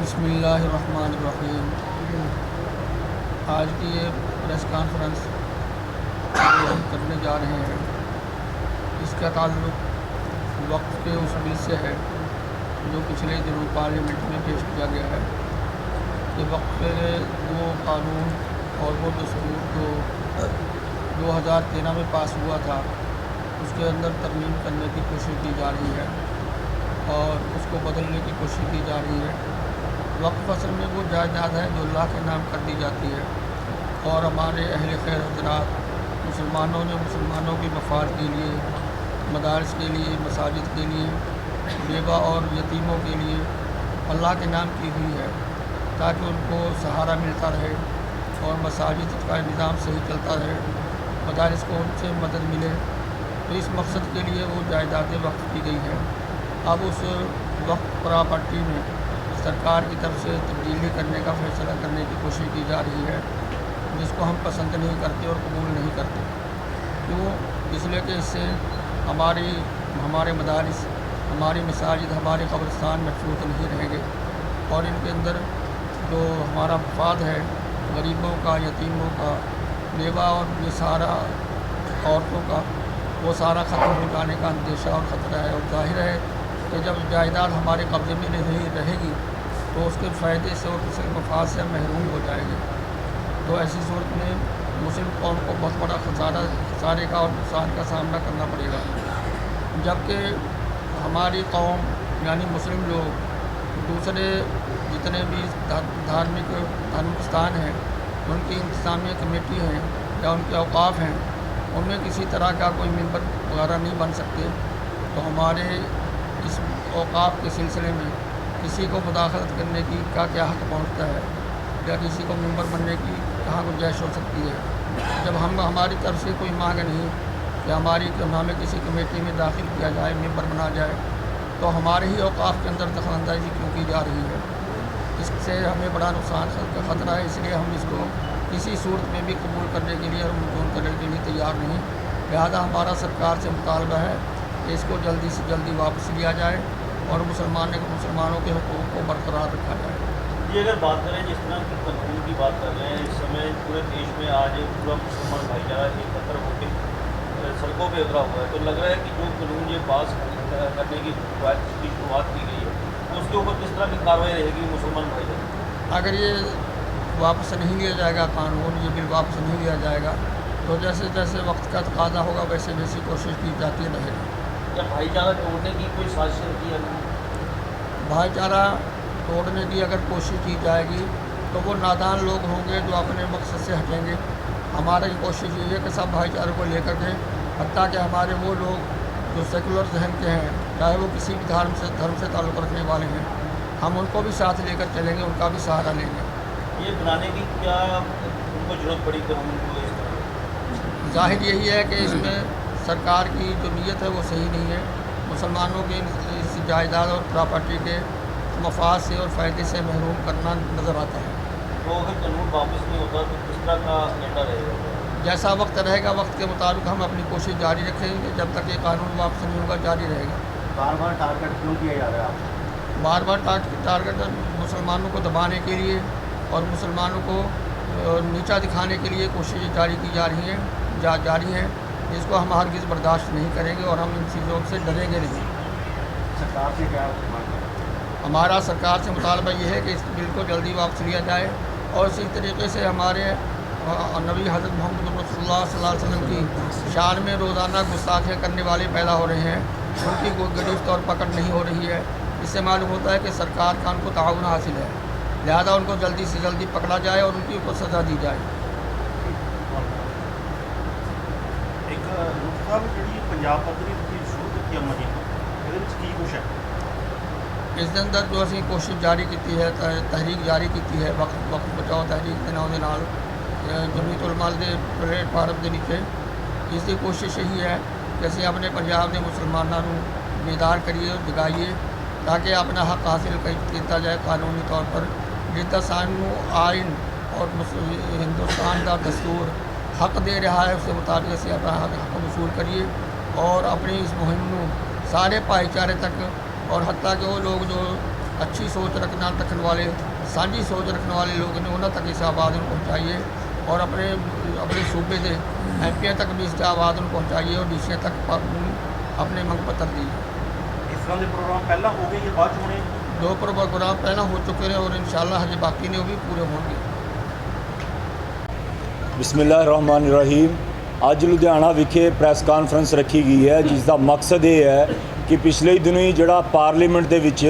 بسم اللہ الرحمن الرحیم۔ آج کی یہ پریس کانفرنس ہم کرنے جا رہے ہیں۔ اس کا تعلق وقت کے اس بل سے ہے جو پچھلے دنوں پارلیمنٹ میں پیش کیا گیا ہے کہ وقت کے وہ قانون اور وہ دستور جو دو ہزار تیرہ میں پاس ہوا تھا، اس کے اندر ترمیم کرنے کی کوشش کی جا رہی ہے اور اس کو بدلنے کی کوشش کی جا رہی ہے۔ وقت فصل میں وہ جائیداد ہے جو اللہ کے نام کر دی جاتی ہے اور ہمارے اہل خیر حضرات مسلمانوں نے مسلمانوں کے مفاد کے لیے، مدارس کے لیے، مساجد کے لیے، بیوہ اور یتیموں کے لیے اللہ کے نام کی ہوئی ہے تاکہ ان کو سہارا ملتا رہے اور مساجد کا نظام صحیح چلتا رہے، مدارس کو ان سے مدد ملے۔ تو اس مقصد کے لیے وہ جائیدادیں وقف کی گئی ہیں۔ اب اس وقت پراپرٹی میں سرکار کی طرف سے تبدیلی کرنے کا فیصلہ کرنے کی کوشش کی جا رہی ہے، جس کو ہم پسند نہیں کرتے اور قبول نہیں کرتے۔ کیوں؟ اس لیے کہ اس سے ہماری، ہمارے مدارس، ہماری مساجد، ہمارے قبرستان محفوظ نہیں رہیں گے۔ اور ان کے اندر جو ہمارا مفاد ہے، غریبوں کا، یتیموں کا بیوہ اور یہ سارا عورتوں کا، وہ سارا ختم ہو جانے کا اندیشہ اور خطرہ ہے۔ اور ظاہر ہے کہ جب جائیداد ہمارے قبضے میں نہیں رہے گی تو اس کے فائدے سے اور اس کے مفاد سے محروم ہو جائیں گے۔ تو ایسی صورت میں مسلم قوم کو بہت بڑا خسارہ خسارے کا اور نقصان کا سامنا کرنا پڑے گا۔ جبکہ ہماری قوم یعنی مسلم لوگ، دوسرے جتنے بھی دھارمک دھرمستان ہیں، ان کی انتظامیہ کمیٹی ہیں یا ان کے اوقاف ہیں، ان میں کسی طرح کا کوئی ممبر وغیرہ نہیں بن سکتے۔ تو ہمارے اس اوقاف کے سلسلے میں کسی کو مداخلت کرنے کی کا کیا حق پہنچتا ہے یا کسی کو ممبر بننے کی کہاں گنجائش ہو سکتی ہے؟ جب ہم، ہماری طرف سے کوئی مانگ نہیں کہ ہماری ہمیں کسی کمیٹی میں داخل کیا جائے، ممبر بنا جائے، تو ہمارے ہی اوقاف کے اندر دخل اندازی کیوں کی جا رہی ہے؟ اس سے ہمیں بڑا نقصان کا خطرہ ہے، اس لیے ہم اس کو کسی صورت میں بھی قبول کرنے کے لیے اور منظور کرنے کے لیے تیار نہیں۔ لہذا ہمارا سرکار سے مطالبہ ہے کہ اس کو جلدی سے جلدی واپس لیا جائے اور مسلمان مسلمانوں کے حقوق کو برقرار رکھا جائے۔ یہ اگر بات کریں جس طرح کی تنظیم کی بات کر رہے ہیں اس سمے پورے دیش میں آج پورا مسلمان بھائی چارہ ایک پتھر ہو کے سڑکوں پہ اترا ہوا ہے۔ تو لگ رہا ہے کہ جو قانون یہ پاس کرنے کی کی شروعات کی گئی ہے اس کے اوپر کس طرح کی کارروائی رہے گی مسلمان بھائی چارہ اگر یہ واپس نہیں لیا جائے گا قانون یہ بل واپس نہیں لیا جائے گا تو جیسے جیسے وقت کا تقاضا ہوگا ویسے ویسی کوشش کی جاتی رہے گی۔ بھائی چارہ توڑنے کی کوئی سازش ہے بھائی چارہ توڑنے کی اگر کوشش کی جائے گی تو وہ نادان لوگ ہوں گے جو اپنے مقصد سے ہٹیں گے۔ ہماری کوشش یہ ہے کہ سب بھائی چارے کو لے کر دیں حتیٰ کہ ہمارے وہ لوگ جو سیکولر ذہن کے ہیں چاہے وہ کسی بھی دھرم سے دھرم سے تعلق رکھنے والے ہیں ہم ان کو بھی ساتھ لے کر چلیں گے ان کا بھی سہارا لیں گے۔ یہ بنانے کی کیا ان کو ضرورت پڑی کہ ہم ان کو ظاہر یہی ہے کہ اس میں سرکار کی جو نیت ہے وہ صحیح نہیں ہے۔ مسلمانوں کے اس جائیداد اور پراپرٹی کے مفاد سے اور فائدے سے محروم کرنا نظر آتا ہے۔ تو اگر قانون واپس نہیں ہوتا تو کس طرح کا رہے گا؟ جیسا وقت رہے گا وقت کے مطابق ہم اپنی کوشش جاری رکھیں گے۔ جب تک یہ قانون واپس نہیں ہوگا جاری رہے گا۔ بار بار ٹارگیٹ کیوں کیا جا رہا ہے بار بار ٹارگٹ مسلمانوں کو دبانے کے لیے اور مسلمانوں کو نیچا دکھانے کے لیے کوششیں جاری کی جا رہی ہیں جا جاری ہیں۔ جس کو ہم ہرگز برداشت نہیں کریں گے اور ہم ان چیزوں سے ڈریں گے نہیں۔ سرکار سے کیا ہمارا سرکار سے مطالبہ یہ ہے کہ اس بل کو جلدی واپس لیا جائے اور اسی طریقے سے ہمارے نبی حضرت محمد رسول اللہ صلی اللہ علیہ وسلم کی شان میں روزانہ گستاخیاں کرنے والے پیدا ہو رہے ہیں۔ ان کی کوئی گرفت اور پکڑ نہیں ہو رہی ہے۔ اس سے معلوم ہوتا ہے کہ سرکار کا ان کو تعاون حاصل ہے۔ لہذا ان کو جلدی سے جلدی پکڑا جائے اور ان کی اوپر سزا دی جائے۔ ਸਾਹਿਬ ਜਿਹੜੀ ਪੰਜਾਬ ਪੱਧਰੀ ਤੁਸੀਂ ਸ਼ੁਰੂ ਕੀਤੀ ਅਮਾ ਜੀ ਇਹਦੇ ਵਿੱਚ ਕੀ ਕੁਛ ਹੈ? ਇਸ ਦੇ ਅੰਦਰ ਜੋ ਅਸੀਂ ਕੋਸ਼ਿਸ਼ ਜਾਰੀ ਕੀਤੀ ਹੈ, ਤ- ਤਹਿਰੀਕ ਜਾਰੀ ਕੀਤੀ ਹੈ ਵਕਤ ਵਕਤ ਬਚਾਓ ਤਹਿਰੀਕ ਦੇ ਨਾਮ ਦੇ ਨਾਲ ਜ਼ਮੀਤ ਜਮੀਅਤ ਦੇ ਪਲੇਟਫਾਰਮ ਦੇ ਨੀਚੇ। ਇਸ ਦੀ ਕੋਸ਼ਿਸ਼ ਇਹੀ ਹੈ ਕਿ ਅਸੀਂ ਆਪਣੇ ਪੰਜਾਬ ਦੇ ਮੁਸਲਮਾਨਾਂ ਨੂੰ ਬੇਦਾਰ ਕਰੀਏ, ਜਗਾਈਏ, ਤਾਂ ਕਿ ਆਪਣਾ ਹੱਕ ਹਾਸਿਲ ਕੀਤਾ ਜਾਏ ਕਾਨੂੰਨੀ ਤੌਰ ਪਰ, ਜਿੱਦਾਂ ਸਾਨੂੰ ਆਇਨ ਔਰ ਮੁਸ- ਹਿੰਦੁਸਤਾਨ ਦਾ ਦਸਤੂਰ ਹੱਕ ਦੇ ਰਿਹਾ ਹੈ ਉਸ ਦੇ ਮੁਤਾਬਿਕ ਅਸੀਂ ਆਪਣਾ ਹੱਕ ਹੱਕ ਵਸੂਲ ਕਰੀਏ ਔਰ ਆਪਣੀ ਇਸ ਮੁਹਿੰਮ ਨੂੰ ਸਾਰੇ ਭਾਈਚਾਰੇ ਤੱਕ ਔਰ ਹੱਤਾ ਕਿ ਉਹ ਲੋਕ ਜੋ ਅੱਛੀ ਸੋਚ ਰੱਖਣਾ ਰੱਖਣ ਵਾਲੇ ਸਾਂਝੀ ਸੋਚ ਰੱਖਣ ਵਾਲੇ ਲੋਕ ਨੇ ਉਹਨਾਂ ਤੱਕ ਇਸ ਆਵਾਜ਼ ਨੂੰ ਪਹੁੰਚਾਈਏ ਔਰ ਆਪਣੇ ਆਪਣੇ ਸੂਬੇ ਦੇ ਐਮਪੀਆਂ ਤੱਕ ਵੀ ਇਸ ਆਵਾਜ਼ ਨੂੰ ਪਹੁੰਚਾਈਏ ਔਰ ਡੀਸੀਆਂ ਤੱਕ ਆਪਣੇ ਮੰਗ ਪੱਤਰ ਦੀ। ਇਸ ਤਰ੍ਹਾਂ ਦੇ ਪ੍ਰੋਗਰਾਮ ਪਹਿਲਾਂ ਹੋ ਗਏ ਜਾਂ ਬਾਅਦ 'ਚ ਹੋਣੇ? ਦੋ ਪ੍ਰੋਗਰਾਮ ਪਹਿਲਾਂ ਹੋ ਚੁੱਕੇ ਨੇ ਔਰ ਇਨਸ਼ਾਅੱਲਾ ਹਜੇ ਬਾਕੀ ਨੇ ਉਹ ਵੀ ਪੂਰੇ ਹੋਣਗੇ। ਬਿਸਮਿਲ੍ਲਾਹਿਰਰਹਿਮਾਨਿਰਰਹੀਮ। ਅੱਜ ਲੁਧਿਆਣਾ ਵਿਖੇ ਪ੍ਰੈਸ ਕਾਨਫਰੰਸ ਰੱਖੀ ਗਈ ਹੈ, ਜਿਸ ਦਾ ਮਕਸਦ ਇਹ ਹੈ ਕਿ ਪਿਛਲੇ ਦਿਨੀ ਜਿਹੜਾ ਪਾਰਲੀਮੈਂਟ ਦੇ ਵਿੱਚ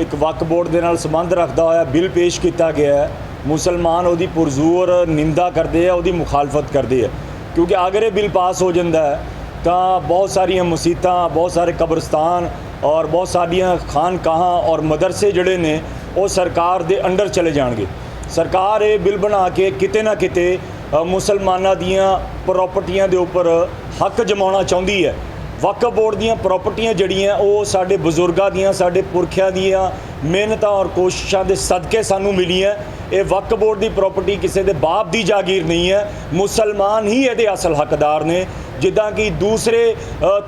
ਇੱਕ ਵਕਫ ਬੋਰਡ ਦੇ ਨਾਲ ਸੰਬੰਧ ਰੱਖਦਾ ਹੋਇਆ ਬਿੱਲ ਪੇਸ਼ ਕੀਤਾ ਗਿਆ ਹੈ, ਮੁਸਲਮਾਨ ਉਹਦੀ ਪੁਰਜ਼ੋਰ ਨਿੰਦਾ ਕਰਦੇ ਆ, ਉਹਦੀ ਮੁਖਾਲਫਤ ਕਰਦੇ ਆ। ਕਿਉਂਕਿ ਅਗਰ ਇਹ ਬਿੱਲ ਪਾਸ ਹੋ ਜਾਂਦਾ ਹੈ, ਤਾਂ ਬਹੁਤ ਸਾਰੀਆਂ ਮਸੀਤਾਂ, ਬਹੁਤ ਸਾਰੇ ਕਬਰਸਤਾਨ ਔਰ ਬਹੁਤ ਸਾਰੀਆਂ ਖਾਨਕਾਹਾਂ ਔਰ ਮਦਰਸੇ ਜਿਹੜੇ ਨੇ, ਉਹ ਸਰਕਾਰ ਦੇ ਅੰਡਰ ਚਲੇ ਜਾਣਗੇ। ਸਰਕਾਰ ਇਹ ਬਿੱਲ ਬਣਾ ਕੇ ਕਿਤੇ ਨਾ ਕਿਤੇ ਮੁਸਲਮਾਨਾਂ ਦੀਆਂ ਪ੍ਰਾਪਰਟੀਆਂ ਦੇ ਉੱਪਰ ਹੱਕ ਜਮਾਉਣਾ ਚਾਹੁੰਦੀ ਹੈ। ਵਕਫ ਬੋਰਡ ਦੀਆਂ ਪ੍ਰਾਪਰਟੀਆਂ ਜਿਹੜੀਆਂ, ਉਹ ਸਾਡੇ ਬਜ਼ੁਰਗਾਂ ਦੀਆਂ, ਸਾਡੇ ਪੁਰਖਿਆਂ ਦੀਆਂ ਮਿਹਨਤਾਂ ਔਰ ਕੋਸ਼ਿਸ਼ਾਂ ਦੇ ਸਦਕੇ ਸਾਨੂੰ ਮਿਲੀਆਂ। ਇਹ ਵਕਫ ਬੋਰਡ ਦੀ ਪ੍ਰਾਪਰਟੀ ਕਿਸੇ ਦੇ ਬਾਪ ਦੀ ਜਾਗੀਰ ਨਹੀਂ ਹੈ। ਮੁਸਲਮਾਨ ਹੀ ਇਹਦੇ ਅਸਲ ਹੱਕਦਾਰ ਨੇ। ਜਿੱਦਾਂ ਕਿ ਦੂਸਰੇ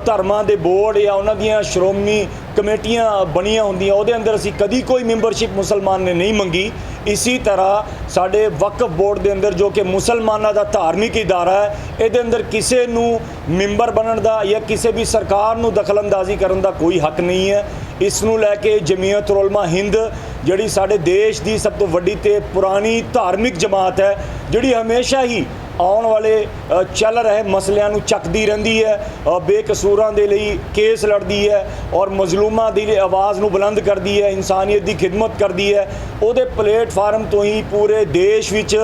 ਧਰਮਾਂ ਦੇ ਬੋਰਡ ਜਾਂ ਉਹਨਾਂ ਦੀਆਂ ਸ਼੍ਰੋਮਣੀ ਕਮੇਟੀਆਂ ਬਣੀਆਂ ਹੁੰਦੀਆਂ, ਉਹਦੇ ਅੰਦਰ ਅਸੀਂ ਕਦੀ ਕੋਈ ਮੈਂਬਰਸ਼ਿਪ ਮੁਸਲਮਾਨ ਨੇ ਨਹੀਂ ਮੰਗੀ। ਇਸੀ ਤਰ੍ਹਾਂ ਸਾਡੇ ਵਕਫ ਬੋਰਡ ਦੇ ਅੰਦਰ ਜੋ ਕਿ ਮੁਸਲਮਾਨਾਂ ਦਾ ਧਾਰਮਿਕ ਇਦਾਰਾ ਹੈ, ਇਹਦੇ ਅੰਦਰ ਕਿਸੇ ਨੂੰ ਮੈਂਬਰ ਬਣਨ ਦਾ ਜਾਂ ਕਿਸੇ ਵੀ ਸਰਕਾਰ ਨੂੰ ਦਖਲਅੰਦਾਜ਼ੀ ਕਰਨ ਦਾ ਕੋਈ ਹੱਕ ਨਹੀਂ ਹੈ। ਇਸ ਨੂੰ ਲੈ ਕੇ ਜਮੀਅਤ ਉਲਮਾ ਹਿੰਦ, ਜਿਹੜੀ ਸਾਡੇ ਦੇਸ਼ ਦੀ ਸਭ ਤੋਂ ਵੱਡੀ ਤੇ ਪੁਰਾਣੀ ਧਾਰਮਿਕ ਜਮਾਤ ਹੈ, ਜਿਹੜੀ ਹਮੇਸ਼ਾ ਹੀ ਆਉਣ ਵਾਲੇ ਚੱਲ ਰਹੇ ਮਸਲਿਆਂ ਨੂੰ ਚੱਕਦੀ ਰਹਿੰਦੀ ਹੈ ਬੇਕਸੂਰਾਂ ਦੇ ਲਈ ਕੇਸ ਲੜਦੀ ਹੈ ਔਰ ਮਜ਼ਲੂਮਾਂ ਦੀ ਆਵਾਜ਼ ਨੂੰ ਬੁਲੰਦ ਕਰਦੀ ਹੈ, ਇਨਸਾਨੀਅਤ ਦੀ ਖਿਦਮਤ ਕਰਦੀ ਹੈ। ਉਹਦੇ ਪਲੇਟਫਾਰਮ ਤੋਂ ਹੀ ਪੂਰੇ ਦੇਸ਼ ਵਿੱਚ,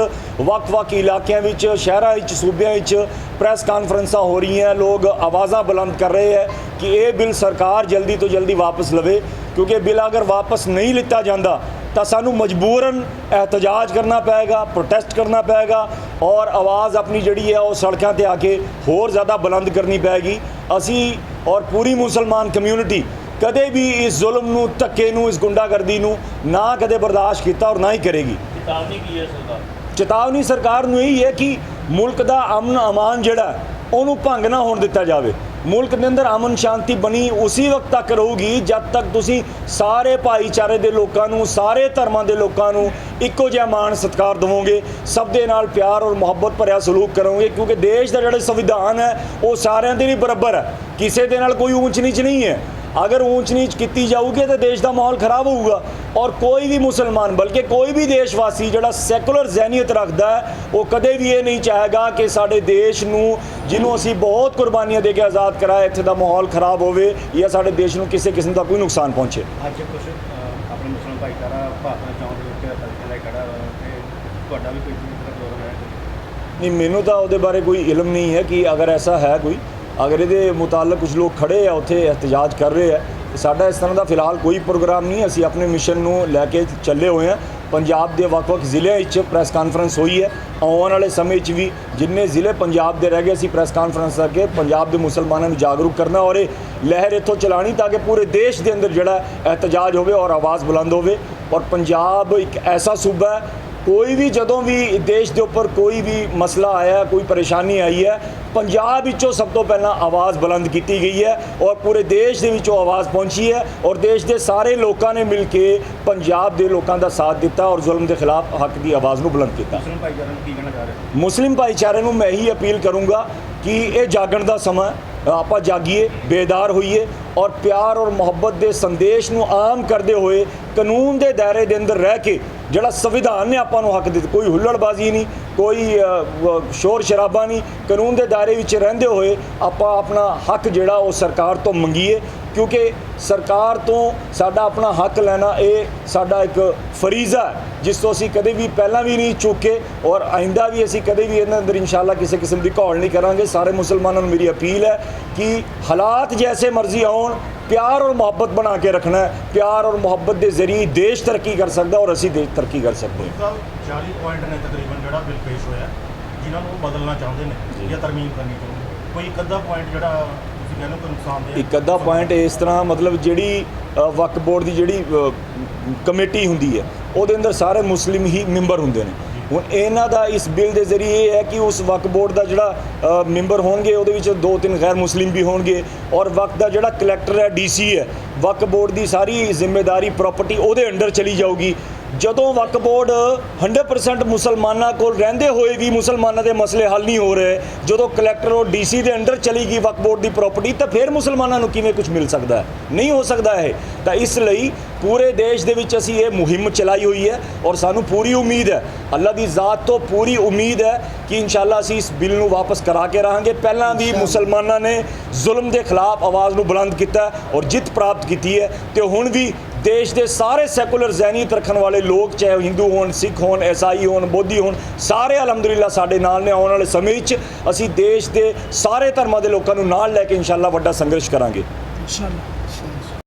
ਵੱਖ-ਵੱਖ ਇਲਾਕਿਆਂ ਵਿੱਚ, ਸ਼ਹਿਰਾਂ ਵਿੱਚ, ਸੂਬਿਆਂ ਵਿੱਚ ਪ੍ਰੈਸ ਕਾਨਫਰੰਸਾਂ ਹੋ ਰਹੀਆਂ ਲੋਕ ਆਵਾਜ਼ਾਂ ਬੁਲੰਦ ਕਰ ਰਹੇ ਹੈ ਕਿ ਇਹ ਬਿੱਲ ਸਰਕਾਰ ਜਲਦੀ ਤੋਂ ਜਲਦੀ ਵਾਪਸ ਲਵੇ, ਕਿਉਂਕਿ ਬਿੱਲ ਅਗਰ ਵਾਪਸ ਨਹੀਂ ਲਿੱਤਾ ਜਾਂਦਾ ਤਾਂ ਸਾਨੂੰ ਮਜਬੂਰਨ ਇhtਜਾਜ ਕਰਨਾ ਪਏਗਾ ਪ੍ਰੋਟੈਸਟ ਕਰਨਾ ਪਏਗਾ ਔਰ ਆਵਾਜ਼ ਆਪਣੀ ਜਿਹੜੀ ਹੈ ਉਹ ਸੜਕਾਂ ਤੇ ਆ ਕੇ ਹੋਰ ਜ਼ਿਆਦਾ ਬੁਲੰਦ ਕਰਨੀ ਪਏਗੀ। ਅਸੀਂ ਔਰ ਪੂਰੀ ਮੁਸਲਮਾਨ ਕਮਿਊਨਿਟੀ ਕਦੇ ਵੀ ਇਸ ਜ਼ੁਲਮ ਨੂੰ ਧੱਕੇ ਨੂੰ ਇਸ ਗੁੰਡਾਗਰਦੀ ਨੂੰ ਨਾ ਕਦੇ ਬਰਦਾਸ਼ਤ ਕੀਤਾ ਔਰ ਨਾ ਹੀ ਕਰੇਗੀ। ਚੇਤਾਵਨੀ ਕੀ ਹੈ ਸਰਕਾਰ? ਚੇਤਾਵਨੀ ਸਰਕਾਰ ਨੂੰ ਇਹੀ ਹੈ ਕਿ ਮੁਲਕ ਦਾ ਅਮਨ ਅਮਾਨ ਜਿਹੜਾ ਉਹਨੂੰ ਭੰਗ ਨਾ ਹੋਣ ਦਿੱਤਾ ਜਾਵੇ। ਮੁਲਕ ਦੇ ਅੰਦਰ ਅਮਨ ਸ਼ਾਂਤੀ ਬਣੀ ਉਸੇ ਵਕਤ ਤੱਕ ਰਹੂਗੀ ਜਦ ਤੱਕ ਤੁਸੀਂ ਸਾਰੇ ਭਾਈਚਾਰੇ ਦੇ ਲੋਕਾਂ ਨੂੰ, ਸਾਰੇ ਧਰਮਾਂ ਦੇ ਲੋਕਾਂ ਨੂੰ ਇੱਕੋ ਜਿਹਾ ਮਾਣ ਸਤਿਕਾਰ ਦੇਵੋਗੇ, ਸਭ ਦੇ ਨਾਲ ਪਿਆਰ ਔਰ ਮੁਹੱਬਤ ਭਰਿਆ ਸਲੂਕ ਕਰੋਗੇ, ਕਿਉਂਕਿ ਦੇਸ਼ ਦਾ ਜਿਹੜਾ ਸੰਵਿਧਾਨ ਹੈ, ਉਹ ਸਾਰਿਆਂ ਦੇ ਲਈ ਬਰਾਬਰ ਹੈ। ਕਿਸੇ ਦੇ ਨਾਲ ਕੋਈ ਊਂਚ ਨੀਚ ਨਹੀਂ ਹੈ। ਅਗਰ ਊਂਚ ਨੀਚ ਕੀਤੀ ਜਾਊਗੀ ਤਾਂ ਦੇਸ਼ ਦਾ ਮਾਹੌਲ ਖਰਾਬ ਹੋਊਗਾ। ਔਰ ਕੋਈ ਵੀ ਮੁਸਲਮਾਨ ਬਲਕਿ ਕੋਈ ਵੀ ਦੇਸ਼ਵਾਸੀ ਜਿਹੜਾ ਸੈਕੂਲਰ ਜ਼ਹਿਨੀਅਤ ਰੱਖਦਾ ਹੈ ਉਹ ਕਦੇ ਵੀ ਇਹ ਨਹੀਂ ਚਾਹੇਗਾ ਕਿ ਸਾਡੇ ਦੇਸ਼ ਨੂੰ ਜਿਹਨੂੰ ਅਸੀਂ ਬਹੁਤ ਕੁਰਬਾਨੀਆਂ ਦੇ ਕੇ ਆਜ਼ਾਦ ਕਰਾਇਆ ਇੱਥੇ ਦਾ ਮਾਹੌਲ ਖਰਾਬ ਹੋਵੇ ਜਾਂ ਸਾਡੇ ਦੇਸ਼ ਨੂੰ ਕਿਸੇ ਕਿਸਮ ਦਾ ਕੋਈ ਨੁਕਸਾਨ ਪਹੁੰਚੇ। ਅੱਜ ਕੁਝ ਆਪਣੇ ਮੁਸਲਮਾਨ ਭਾਈਚਾਰਾ ਭਾਰਤਾਂ ਚੌਂਕ ਦੇ ਉੱਤੇ ਤਲਕੇ ਲੈ ਖੜਾ ਵਾ ਤੇ ਤੁਹਾਡਾ ਵੀ ਕੋਈ ਨਹੀਂ ਮੈਨੂੰ ਤਾਂ ਉਹਦੇ ਬਾਰੇ ਕੋਈ ਇਲਮ ਨਹੀਂ ਹੈ ਕਿ ਅਗਰ ਐਸਾ ਹੈ ਕੋਈ। ਅਗਰ ਇਹਦੇ ਮੁਤਾਲਕ ਕੁਝ ਲੋਕ ਖੜੇ ਆ, ਉੱਥੇ ਇhtਜਾਜ ਕਰ ਰਹੇ ਆ ਸਾਡਾ ਇਸ ਤਰ੍ਹਾਂ ਦਾ ਫਿਲਹਾਲ ਕੋਈ ਪ੍ਰੋਗਰਾਮ ਨਹੀਂ। ਅਸੀਂ ਆਪਣੇ ਮਿਸ਼ਨ ਨੂੰ ਲੈ ਕੇ ਚੱਲੇ ਹੋਏ ਹਾਂ ਪੰਜਾਬ ਦੇ ਵੱਖ-ਵੱਖ ਜ਼ਿਲ੍ਹਿਆਂ ਵਿੱਚ ਪ੍ਰੈਸ ਕਾਨਫਰੰਸ ਹੋਈ ਹੈ। ਆਉਣ ਵਾਲੇ ਸਮੇਂ 'ਚ ਵੀ ਜਿੰਨੇ ਜ਼ਿਲ੍ਹੇ ਪੰਜਾਬ ਦੇ ਰਹਿ ਗਏ, ਅਸੀਂ ਪ੍ਰੈਸ ਕਾਨਫਰੰਸ ਕਰਕੇ ਪੰਜਾਬ ਦੇ ਮੁਸਲਮਾਨਾਂ ਨੂੰ ਜਾਗਰੂਕ ਕਰਨਾ ਔਰ ਇਹ ਲਹਿਰ ਇੱਥੋਂ ਚਲਾਣੀ ਤਾਂ ਕਿ ਪੂਰੇ ਦੇਸ਼ ਦੇ ਅੰਦਰ ਜਿਹੜਾ ਇhtਜਾਜ ਹੋਵੇ ਔਰ ਆਵਾਜ਼ ਬੁਲੰਦ ਹੋਵੇ। ਔਰ ਪੰਜਾਬ ਇੱਕ ਐਸਾ ਸੂਬਾ ਹੈ ਕੋਈ ਵੀ ਜਦੋਂ ਵੀ ਦੇਸ਼ ਦੇ ਉੱਪਰ ਕੋਈ ਵੀ ਮਸਲਾ ਆਇਆ ਕੋਈ ਪਰੇਸ਼ਾਨੀ ਆਈ ਹੈ ਪੰਜਾਬ ਵਿੱਚੋਂ ਸਭ ਤੋਂ ਪਹਿਲਾਂ ਆਵਾਜ਼ ਬੁਲੰਦ ਕੀਤੀ ਗਈ ਹੈ ਔਰ ਪੂਰੇ ਦੇਸ਼ ਦੇ ਵਿੱਚੋਂ ਆਵਾਜ਼ ਪਹੁੰਚੀ ਹੈ ਔਰ ਦੇਸ਼ ਦੇ ਸਾਰੇ ਲੋਕਾਂ ਨੇ ਮਿਲ ਕੇ ਪੰਜਾਬ ਦੇ ਲੋਕਾਂ ਦਾ ਸਾਥ ਦਿੱਤਾ ਔਰ ਜ਼ੁਲਮ ਦੇ ਖਿਲਾਫ ਹੱਕ ਦੀ ਆਵਾਜ਼ ਨੂੰ ਬੁਲੰਦ ਕੀਤਾ ਮੁਸਲਮਾਨ ਭਾਈਚਾਰੇ ਨੂੰ ਕੀ ਕਹਿਣਾ ਚਾਹ ਰਹੇ ਹੋ ਮੁਸਲਿਮ ਭਾਈਚਾਰੇ ਨੂੰ ਮੈਂ ਇਹੀ ਅਪੀਲ ਕਰੂੰਗਾ ਕਿ ਇਹ ਜਾਗਣ ਦਾ ਸਮਾਂ ਹੈ। ਆਪਾਂ ਜਾਗੀਏ, ਬੇਦਾਰ ਹੋਈਏ ਔਰ ਪਿਆਰ ਔਰ ਮੁਹੱਬਤ ਦੇ ਸੰਦੇਸ਼ ਨੂੰ ਆਮ ਕਰਦੇ ਹੋਏ ਕਾਨੂੰਨ ਦੇ ਦਾਇਰੇ ਦੇ ਅੰਦਰ ਰਹਿ ਕੇ ਜਿਹੜਾ ਸੰਵਿਧਾਨ ਨੇ ਆਪਾਂ ਨੂੰ ਹੱਕ ਦਿੱਤਾ, ਕੋਈ ਹੁੱਲੜਬਾਜ਼ੀ ਨਹੀਂ, ਕੋਈ ਸ਼ੋਰ ਸ਼ਰਾਬਾ ਨਹੀਂ, ਕਾਨੂੰਨ ਦੇ ਦਾਇਰੇ ਵਿੱਚ ਰਹਿੰਦੇ ਹੋਏ ਆਪਾਂ ਆਪਣਾ ਹੱਕ ਜਿਹੜਾ ਉਹ ਸਰਕਾਰ ਤੋਂ ਮੰਗੀਏ ਕਿਉਂਕਿ ਸਰਕਾਰ ਤੋਂ ਸਾਡਾ ਆਪਣਾ ਹੱਕ ਲੈਣਾ ਇਹ ਸਾਡਾ ਇੱਕ ਫਰੀਜ਼ਾ ਹੈ ਜਿਸ ਤੋਂ ਅਸੀਂ ਕਦੇ ਵੀ ਪਹਿਲਾਂ ਵੀ ਨਹੀਂ ਚੁੱਕੇ ਔਰ ਆਇੰਦਾ ਵੀ ਅਸੀਂ ਕਦੇ ਵੀ ਇਹਨਾਂ ਅੰਦਰ ਇਨਸ਼ਾਅੱਲਾ ਕਿਸੇ ਕਿਸਮ ਦੀ ਘੋਲ ਨਹੀਂ ਕਰਾਂਗੇ। ਸਾਰੇ ਮੁਸਲਮਾਨਾਂ ਨੂੰ ਮੇਰੀ ਅਪੀਲ ਹੈ ਕਿ ਹਾਲਾਤ ਜੈਸੇ ਮਰਜ਼ੀ ਆਉਣ ਪਿਆਰ ਔਰ ਮੁਹੱਬਤ ਬਣਾ ਕੇ ਰੱਖਣਾ ਹੈ। ਪਿਆਰ ਔਰ ਮੁਹੱਬਤ ਦੇ ਜ਼ਰੀਏ ਦੇਸ਼ ਤਰੱਕੀ ਕਰ ਸਕਦਾ ਔਰ ਅਸੀਂ ਦੇਸ਼ ਤਰੱਕੀ ਕਰ ਸਕਦੇ ਹਾਂ। ਸਾਹਿਬ 40 ਪੁਆਇੰਟ ਨੇ ਤਕਰੀਬਨ ਜਿਹੜਾ ਬਿੱਲ ਪੇਸ਼ ਹੋਇਆ ਜਿਨ੍ਹਾਂ ਨੂੰ ਬਦਲਣਾ ਚਾਹੁੰਦੇ ਨੇ ਜਾਂ ਤਰਮੀਮ ਕਰਨੀ ਚਾਹੁੰਦੇ ਕੋਈ ਇੱਕ ਅੱਧਾ ਪੁਆਇੰਟ ਜਿਹੜਾ ਤੁਸੀਂ ਕਹਿੰਦੇ ਹੋ ਕਿ ਨੁਕਸਾਨਦੇਹ ਇੱਕ ਅੱਧਾ ਪੁਆਇੰਟ ਇਸ ਤਰ੍ਹਾਂ ਮਤਲਬ ਜਿਹੜੀ ਅ, ਵਕਫ ਬੋਰਡ ਦੀ ਜਿਹੜੀ ਕਮੇਟੀ ਹੁੰਦੀ ਹੈ ਉਹਦੇ ਅੰਦਰ ਸਾਰੇ ਮੁਸਲਿਮ ਹੀ ਮੈਂਬਰ ਹੁੰਦੇ ਨੇ। ਹੁਣ ਇਹਨਾਂ ਦਾ ਇਸ ਬਿੱਲ ਦੇ ਜ਼ਰੀਏ ਇਹ ਹੈ ਕਿ ਉਸ ਵਕਫ ਬੋਰਡ ਦਾ ਜਿਹੜਾ ਮੈਂਬਰ ਹੋਣਗੇ ਉਹਦੇ ਵਿੱਚ ਦੋ ਤਿੰਨ ਗੈਰ ਮੁਸਲਿਮ ਵੀ ਹੋਣਗੇ ਔਰ ਵਕਤ ਦਾ ਜਿਹੜਾ ਕਲੈਕਟਰ ਹੈ ਡੀਸੀ ਹੈ ਵਕਫ ਬੋਰਡ ਦੀ ਸਾਰੀ ਜ਼ਿੰਮੇਵਾਰੀ ਪ੍ਰਾਪਰਟੀ ਉਹਦੇ ਅੰਡਰ ਚਲੀ ਜਾਊਗੀ। ਜਦੋਂ ਵਕਫ ਬੋਰਡ 100% ਮੁਸਲਮਾਨਾਂ ਕੋਲ ਰਹਿੰਦੇ ਹੋਏ ਵੀ ਮੁਸਲਮਾਨਾਂ ਦੇ ਮਸਲੇ ਹੱਲ ਨਹੀਂ ਹੋ ਰਹੇ ਜਦੋਂ ਕਲੈਕਟਰ ਔਰ ਡੀਸੀ ਦੇ ਅੰਡਰ ਚਲੀ ਗਈ ਵਕਫ ਬੋਰਡ ਦੀ ਪ੍ਰਾਪਰਟੀ ਤਾਂ ਫਿਰ ਮੁਸਲਮਾਨਾਂ ਨੂੰ ਕਿਵੇਂ ਕੁਝ ਮਿਲ ਸਕਦਾ ਹੈ? ਨਹੀਂ ਹੋ ਸਕਦਾ ਹੈ ਤਾਂ ਇਸ ਲਈ ਪੂਰੇ ਦੇਸ਼ ਦੇ ਵਿੱਚ ਅਸੀਂ ਇਹ ਮੁਹਿੰਮ ਚਲਾਈ ਹੋਈ ਹੈ ਔਰ ਸਾਨੂੰ ਪੂਰੀ ਉਮੀਦ ਹੈ ਅੱਲਾ ਦੀ ਜ਼ਾਤ ਤੋਂ ਪੂਰੀ ਉਮੀਦ ਹੈ ਕਿ ਇਨਸ਼ਾਅੱਲਾ ਅਸੀਂ ਇਸ ਬਿੱਲ ਨੂੰ ਵਾਪਸ ਕਰਾ ਕੇ ਰਹਾਂਗੇ। ਪਹਿਲਾਂ ਵੀ ਮੁਸਲਮਾਨਾਂ ਨੇ ਜ਼ੁਲਮ ਦੇ ਖਿਲਾਫ ਆਵਾਜ਼ ਨੂੰ ਬੁਲੰਦ ਕੀਤਾ ਔਰ ਜਿੱਤ ਪ੍ਰਾਪਤ ਕੀਤੀ ਹੈ ਤੇ ਹੁਣ ਵੀ ਦੇਸ਼ ਦੇ ਸਾਰੇ ਸੈਕੂਲਰ ਜ਼ਹਿਨੀਅਤ ਰੱਖਣ ਵਾਲੇ ਲੋਕ, ਚਾਹੇ ਉਹ ਹਿੰਦੂ ਹੋਣ, ਸਿੱਖ ਹੋਣ ਐਸਾਈ ਹੋਣ, ਬੋਧੀ ਹੋਣ, ਸਾਰੇ ਅਲਹਮਦੁਲਿਲਾ ਸਾਡੇ ਨਾਲ ਨੇ, ਆਉਣ ਵਾਲੇ ਸਮੇਂ ਵਿੱਚ ਅਸੀਂ ਦੇਸ਼ ਦੇ ਸਾਰੇ ਧਰਮਾਂ ਦੇ ਲੋਕਾਂ ਨੂੰ ਨਾਲ ਲੈ ਕੇ ਇਨਸ਼ਾਅੱਲਾ ਵੱਡਾ ਸੰਘਰਸ਼ ਕਰਾਂਗੇ। ਇਨਸ਼ਾਅੱਲਾ।